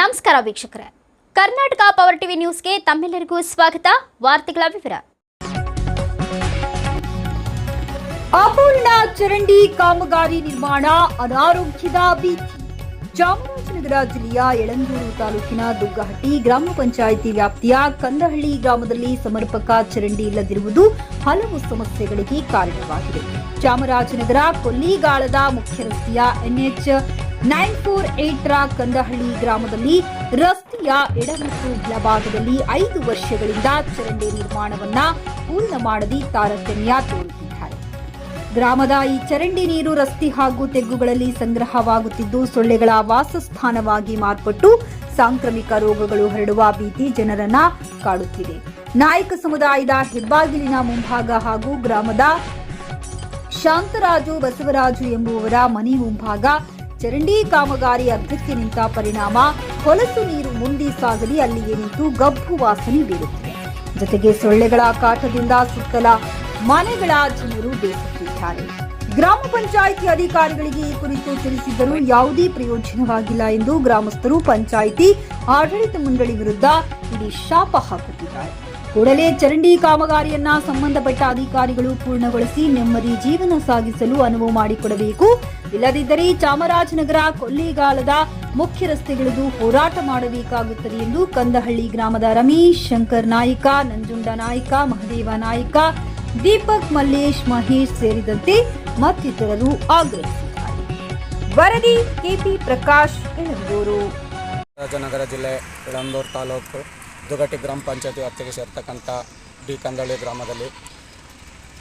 ನಮಸ್ಕಾರ ವೀಕ್ಷಕರೇ. Karnataka power TV ನ್ಯೂಸ್ಗೆ ತಮ್ಮೆಲ್ಲರಿಗೂ ಸ್ವಾಗತ. ವಾರ್ತೆಗಳ ವಿವರ. ಅಪೂರ್ಣ ಚರಂಡಿ ಕಾಮಗಾರಿ ನಿರ್ಮಾಣ ಅನಾರೋಗ್ಯದ ಭೀತಿ. ಚಾಮರಾಜನಗರ ಜಿಲ್ಲೆಯ ಯಳಂದೂರು ತಾಲೂಕಿನ ದುಗ್ಗಹಟ್ಟಿ ಗ್ರಾಮ ಪಂಚಾಯಿತಿ ವ್ಯಾಪ್ತಿಯ ಕಂದಹಳ್ಳಿ ಗ್ರಾಮದಲ್ಲಿ ಸಮರ್ಪಕ ಚರಂಡಿ ಇಲ್ಲದಿರುವುದು ಹಲವು ಸಮಸ್ಯೆಗಳಿಗೆ ಕಾರಣವಾಗಿದೆ. ಚಾಮರಾಜನಗರ ಕೊಲ್ಲಿಗಾಳದ ಮುಖ್ಯ ರಸ್ತೆಯ ಎನ್ಎಚ್ ನೈನ್ ಫೋರ್ ಏಟ್ ರ ಕಂದಹಳ್ಳಿ ಗ್ರಾಮದಲ್ಲಿ ರಸ್ತೆಯ ಎಡ ಮತ್ತು ಬಲಭಾಗದಲ್ಲಿ ಐದು ವರ್ಷಗಳಿಂದ ಚರಂಡಿ ನಿರ್ಮಾಣವನ್ನ ಪೂರ್ಣ ಮಾಡದಿ ತಾರತಮ್ಯ ತೋರುತ್ತಿದ್ದಾರೆ. ಗ್ರಾಮದ ಈ ಚರಂಡಿ ನೀರು ರಸ್ತೆ ಹಾಗೂ ತೆಗ್ಗುಗಳಲ್ಲಿ ಸಂಗ್ರಹವಾಗುತ್ತಿದ್ದು ಸೊಳ್ಳೆಗಳ ವಾಸಸ್ಥಾನವಾಗಿ ಮಾರ್ಪಟ್ಟು ಸಾಂಕ್ರಾಮಿಕ ರೋಗಗಳು ಹರಡುವ ಭೀತಿ ಜನರನ್ನ ಕಾಡುತ್ತಿದೆ. ನಾಯಕ ಸಮುದಾಯದ ಹೆಬ್ಬಾಗಿಲಿನ ಮುಂಭಾಗ ಹಾಗೂ ಗ್ರಾಮದ ಶಾಂತರಾಜು ಬಸವರಾಜು ಎಂಬುವರ ಮನೆ ಮುಂಭಾಗ ಚರಂಡಿ ಕಾಮಗಾರಿ ಅರ್ಧಕ್ಕೆ ನಿಂತ ಪರಿಣಾಮ, ಹೊಲಸು ನೀರು ಮುಂದೆ ಸಾಗಲಿ, ಅಲ್ಲಿಯೇ ನಿಂತು ಗಬ್ಬು ವಾಸನೆ ಬೀರುತ್ತಿದೆ ಜೊತೆಗೆ ಸೊಳ್ಳೆಗಳ ಕಾಟದಿಂದ ಸುತ್ತಲ ಮನೆಗಳ ಜನರು ಬೇಸುತ್ತಿದ್ದಾರೆ. ಗ್ರಾಮ ಪಂಚಾಯಿತಿ ಅಧಿಕಾರಿಗಳಿಗೆ ಈ ಕುರಿತು ತಿಳಿಸಿದ್ದರೂ ಯಾವುದೇ ಪ್ರಯೋಜನವಾಗಿಲ್ಲ ಎಂದು ಗ್ರಾಮಸ್ಥರು, ಪಂಚಾಯಿತಿ, ಆಡಳಿತ ಮಂಡಳಿ ವಿರುದ್ಧ ಇಡೀ ಶಾಪ ಹಾಕುತ್ತಿದ್ದಾರೆ. ಕೂಡಲೇ ಚರಂಡಿ ಕಾಮಗಾರಿಯನ್ನ ಸಂಬಂಧಪಟ್ಟ ಅಧಿಕಾರಿಗಳು ಪೂರ್ಣಗೊಳಿಸಿ ನೆಮ್ಮದಿ ಜೀವನ ಸಾಗಿಸಲು ಅನುವು ಮಾಡಿಕೊಡಬೇಕು. ಇಲ್ಲದಿದ್ದರೆ ಚಾಮರಾಜನಗರ ಕೊಲ್ಲಿಗಾಲದ ಮುಖ್ಯ ರಸ್ತೆಗಳಿದು ಹೋರಾಟ ಮಾಡಬೇಕಾಗುತ್ತದೆ ಎಂದು ಕಂದಹಳ್ಳಿ ಗ್ರಾಮದ ರಮೇಶ್ ಶಂಕರ್ ನಾಯ್ಕ, ನಂಜುಂಡ ನಾಯ್ಕ, ಮಹದೇವ ನಾಯ್ಕ, ದೀಪಕ್ ಮಲ್ಲೇಶ್ ಮಹೇಶ್ ಸೇರಿದಂತೆ ಮತ್ತಿತರರು ಆಗ್ರಹಿಸಿದ್ದಾರೆ. ವರದಿ ಕೆಪಿ ಪ್ರಕಾಶ್ ಇಳಂದೂರು ರಾಜನಗರ ಜಿಲ್ಲೆ ಇಳಂದೂರು ತಾಲೂಕು, ದುಗಟಿ ಗ್ರಾಮ ಪಂಚಾಯತಿ ವ್ಯಾಪ್ತಿಗೆ ಸೇರ್ತಕ್ಕಂಥ ಡಿ. ಕಂದಳ್ಳಿ ಗ್ರಾಮದಲ್ಲಿ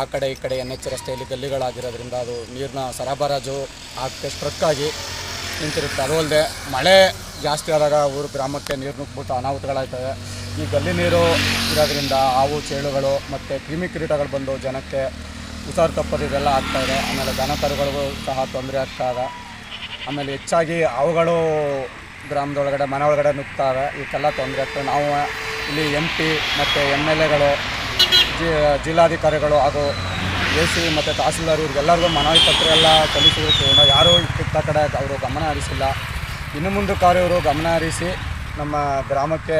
ಆ ಕಡೆ ಈ ಕಡೆ ಎನ್ ಎಚ್ ರಸ್ತೆಯಲ್ಲಿ ಗಲ್ಲಿಗಳಾಗಿರೋದ್ರಿಂದ ಅದು ನೀರಿನ ಸರಬರಾಜು ಆಗಕ್ಕೆ ಸ್ಟ್ರಕ್ಕಾಗಿ ನಿಂತಿರುತ್ತೆ. ಅದು ಅಲ್ಲದೆ ಮಳೆ ಜಾಸ್ತಿ ಆದಾಗ ಊರು ಗ್ರಾಮಕ್ಕೆ ನೀರು ನುಗ್ಬಿಟ್ಟು ಅನಾಹುತಗಳಾಗ್ತವೆ. ಈ ಗಲ್ಲಿ ನೀರು ಇರೋದ್ರಿಂದ ಹಾವು, ಚೇಳುಗಳು ಮತ್ತು ಕ್ರಿಮಿ ಕಿರೀಟಗಳು ಬಂದು ಜನಕ್ಕೆ ಹುಷಾರು ತಪ್ಪದು ಇದೆಲ್ಲ ಆಗ್ತಾಯಿದೆ ಆಮೇಲೆ ದನ ಕರುಗಳಿಗೂ ಸಹ ತೊಂದರೆ ಆಗ್ತಾಯಿದೆ ಆಮೇಲೆ ಹೆಚ್ಚಾಗಿ ಅವುಗಳು ಗ್ರಾಮದೊಳಗಡೆ, ಮನೆ ಒಳಗಡೆ ನುಗ್ತಾವೆ ಇವಕ್ಕೆಲ್ಲ ತೊಂದರೆ ಆಗ್ತವೆ ನಾವು ಇಲ್ಲಿ ಎಂ ಪಿ ಮತ್ತು ಎಂ ಎಲ್ ಎಗಳು ಜಿ ಜಿಲ್ಲಾಧಿಕಾರಿಗಳು ಹಾಗೂ ಎ ಸಿ ಮತ್ತು ತಹಸೀಲ್ದಾರ್ ಇವ್ರಿಗೆಲ್ಲರಿಗೂ ಮನವಿ ಪತ್ರ ಎಲ್ಲ ಸಲ್ಲಿಸಿದ್ರು. ಯಾರೂ ಇತ್ತ ಕಡೆ ಅವರು ಗಮನ ಹರಿಸಿಲ್ಲ. ಇನ್ನು ಮುಂದೆ ಕಾರ್ಯವರು ಗಮನ ಹರಿಸಿ ನಮ್ಮ ಗ್ರಾಮಕ್ಕೆ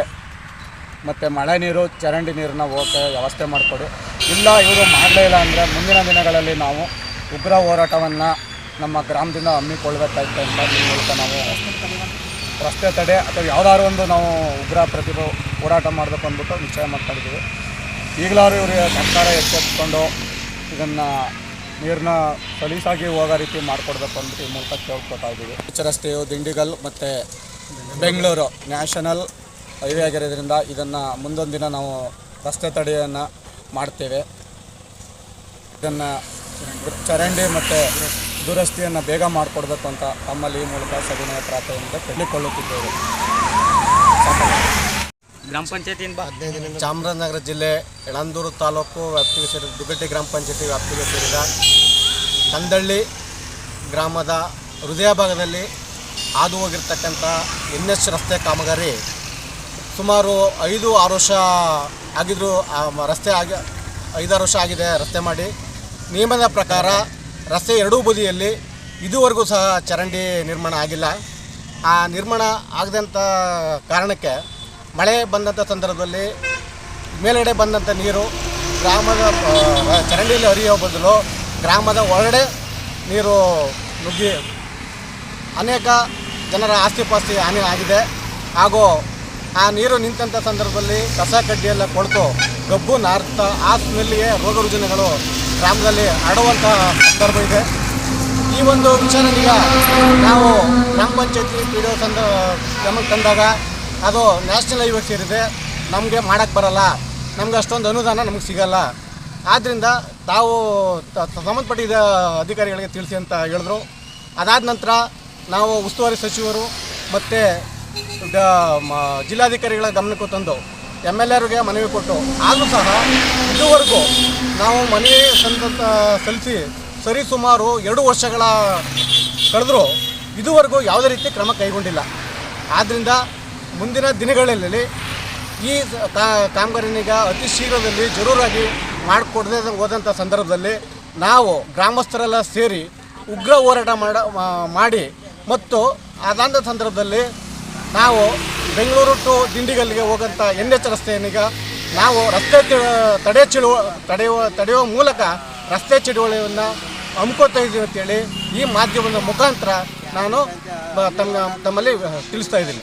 ಮತ್ತು ಮಳೆ ನೀರು, ಚರಂಡಿ ನೀರನ್ನ ಹೋಗಕ್ಕೆ ವ್ಯವಸ್ಥೆ ಮಾಡಿಕೊಡಿ. ಇಲ್ಲ, ಇವರು ಮಾಡಲೇ ಇಲ್ಲ ಅಂದರೆ ಮುಂದಿನ ದಿನಗಳಲ್ಲಿ ನಾವು ಉಗ್ರ ಹೋರಾಟವನ್ನು ನಮ್ಮ ಗ್ರಾಮದಿಂದ ಹಮ್ಮಿಕೊಳ್ಬೇಕಾಯ್ತು ಅಂತ ನಾವು ರಸ್ತೆ ತಡೆ ಅಥವಾ ಯಾವುದಾದ್ರು ಒಂದು ನಾವು ಉಗ್ರ ಪ್ರತಿಭೆ ಹೋರಾಟ ಮಾಡಬೇಕು ಅಂದ್ಬಿಟ್ಟು ನಿಶ್ಚಯ ಮಾಡ್ಕೊಂಡಿದ್ದೀವಿ ಈಗಲಾರು ಇವರು ಸರ್ಕಾರ ಎಚ್ಚೆತ್ಕೊಂಡು ಇದನ್ನು ನೀರನ್ನ ಸಲೀಸಾಗಿ ಹೋಗೋ ರೀತಿ ಮಾಡಿಕೊಡ್ಬೇಕು ಅಂತ ಈ ಮೂಲಕ ಕೇಳ್ಕೊತಾ ಇದ್ದೀವಿ. ರಸ್ತೆಯು ದಿಂಡಿಗಲ್ ಮತ್ತು ಬೆಂಗಳೂರು ನ್ಯಾಷನಲ್ ಹೈವೇ ಆಗಿರೋದ್ರಿಂದ ಇದನ್ನು ಮುಂದೊಂದು ದಿನ ನಾವು ರಸ್ತೆ ತಡೆಯನ್ನು ಮಾಡ್ತೇವೆ. ಇದನ್ನು ಚರಂಡಿ ಮತ್ತು ದುರಸ್ತಿಯನ್ನು ಬೇಗ ಮಾಡಿಕೊಡ್ಬೇಕು ಅಂತ ತಮ್ಮಲ್ಲಿ ಈ ಮೂಲಕ ಸವಿನಯ ಪ್ರಾರ್ಥನೆಯಿಂದ ಕೇಳಿಕೊಳ್ಳುತ್ತಿದ್ದೇವೆ. ಗ್ರಾಮ ಪಂಚಾಯತಿಯಿಂದ ಚಾಮರಾಜನಗರ ಜಿಲ್ಲೆ, ಯಳಂದೂರು ತಾಲೂಕು ವ್ಯಾಪ್ತಿಗೆ ಸೇರಿದ ದುಗಟ್ಟಿ ಗ್ರಾಮ ಪಂಚಾಯತಿ ವ್ಯಾಪ್ತಿಗೆ ಸೇರಿದ ಕಂದಳ್ಳಿ ಗ್ರಾಮದ ಹೃದಯ ಭಾಗದಲ್ಲಿ ಹಾದು ಹೋಗಿರ್ತಕ್ಕಂಥ ಎನ್ ಎಚ್ ರಸ್ತೆ ಕಾಮಗಾರಿ ಸುಮಾರು ಐದು ಆರು ವರ್ಷ ಆಗಿದ್ರು ರಸ್ತೆ ಆಗಿ, ಐದಾರು ವರ್ಷ ಆಗಿದೆ ರಸ್ತೆ ಮಾಡಿ. ನಿಯಮದ ಪ್ರಕಾರ ರಸ್ತೆ ಎರಡೂ ಬದಿಯಲ್ಲಿ ಇದುವರೆಗೂ ಸಹ ಚರಂಡಿ ನಿರ್ಮಾಣ ಆಗಿಲ್ಲ. ಆ ನಿರ್ಮಾಣ ಆಗದಂಥ ಕಾರಣಕ್ಕೆ ಮಳೆ ಬಂದಂಥ ಸಂದರ್ಭದಲ್ಲಿ ಮೇಲ್ಗಡೆ ಬಂದಂಥ ನೀರು ಗ್ರಾಮದ ಚರಂಡಿಯಲ್ಲಿ ಹರಿಯೋ ಬದಲು ಗ್ರಾಮದ ಒಳಗಡೆ ನೀರು ನುಗ್ಗಿ ಅನೇಕ ಜನರ ಆಸ್ತಿ ಪಾಸ್ತಿ ಹಾನಿ ಆಗಿದೆ. ಹಾಗೂ ಆ ನೀರು ನಿಂತಂಥ ಸಂದರ್ಭದಲ್ಲಿ ಕಸ ಕಡ್ಡಿಯೆಲ್ಲ ಕೊಡ್ತು ಗಬ್ಬು ನಾರ್ತ, ಆ ಸ್ಮೆಲ್ಲಿಗೆ ರೋಗ ರುಜಿನಗಳು ಗ್ರಾಮದಲ್ಲಿ ಹರಡುವಂತಹ ಸಂದರ್ಭ ಇದೆ. ಈ ಒಂದು ವಿಚಾರದಿಂದ ನಾವು ಗ್ರಾಮ ಪಂಚಾಯತಿ ಪಿ ಡಿ ಒ ತಂದ ಗಮನಕ್ಕೆ ತಂದಾಗ ಅದು ನ್ಯಾಷನಲ್ ಹೈವೇ ಸೇರಿದೆ, ನಮಗೆ ಮಾಡೋಕ್ಕೆ ಬರಲ್ಲ. ನಮ್ಗೆ ಅಷ್ಟೊಂದು ಅನುದಾನ ನಮಗೆ ಸಿಗಲ್ಲ. ಆದ್ದರಿಂದ ತಾವು ಸಂಬಂಧಪಟ್ಟಿದ್ದ ಅಧಿಕಾರಿಗಳಿಗೆ ತಿಳಿಸಿ ಅಂತ ಹೇಳಿದ್ರು. ಅದಾದ ನಂತರ ನಾವು ಉಸ್ತುವಾರಿ ಸಚಿವರು ಮತ್ತು ಜಿಲ್ಲಾಧಿಕಾರಿಗಳ ಗಮನಕ್ಕೂ ತಂದು ಎಂ ಎಲ್ ಎರಿಗೆ ಮನವಿ ಕೊಟ್ಟು, ಆದರೂ ಸಹ ಇದುವರೆಗೂ ನಾವು ಮನವಿ ಸಂತ ಸಲ್ಲಿಸಿ ಸರಿ ಸುಮಾರು ಎರಡು ವರ್ಷಗಳ ಕಳೆದರೂ ಇದುವರೆಗೂ ಯಾವುದೇ ರೀತಿ ಕ್ರಮ ಕೈಗೊಂಡಿಲ್ಲ. ಆದ್ದರಿಂದ ಮುಂದಿನ ದಿನಗಳಲ್ಲಿ ಈ ಕಾಮಗಾರಿನೀಗ ಅತಿ ಶೀಘ್ರದಲ್ಲಿ ಜರೂರಾಗಿ ಮಾಡಿಕೊಡದೆ ಹೋದಂಥ ಸಂದರ್ಭದಲ್ಲಿ ನಾವು ಗ್ರಾಮಸ್ಥರೆಲ್ಲ ಸೇರಿ ಉಗ್ರ ಹೋರಾಟ ಮಾಡ ಮಾಡಿ ಮತ್ತು ಅದಾದ ಸಂದರ್ಭದಲ್ಲಿ ನಾವು ಬೆಂಗಳೂರು ಟು ದಿಂಡಿಗಲ್ಲಿಗೆ ಹೋಗೋಂಥ ಎನ್ ಎಚ್ ರಸ್ತೆಯನ್ನೀಗ ನಾವು ರಸ್ತೆ ತಡೆ ಚಳುವ ತಡೆಯುವ ತಡೆಯುವ ಮೂಲಕ ರಸ್ತೆ ಚಳುವಳಿಯನ್ನು ಹಮ್ಕೋತಾ ಇದ್ದೀವಿ ಅಂತೇಳಿ ಈ ಮಾಧ್ಯಮದ ಮುಖಾಂತರ ನಾನು ತಮ್ಮ ತಮ್ಮಲ್ಲಿ ತಿಳಿಸ್ತಾ ಇದ್ದೀನಿ.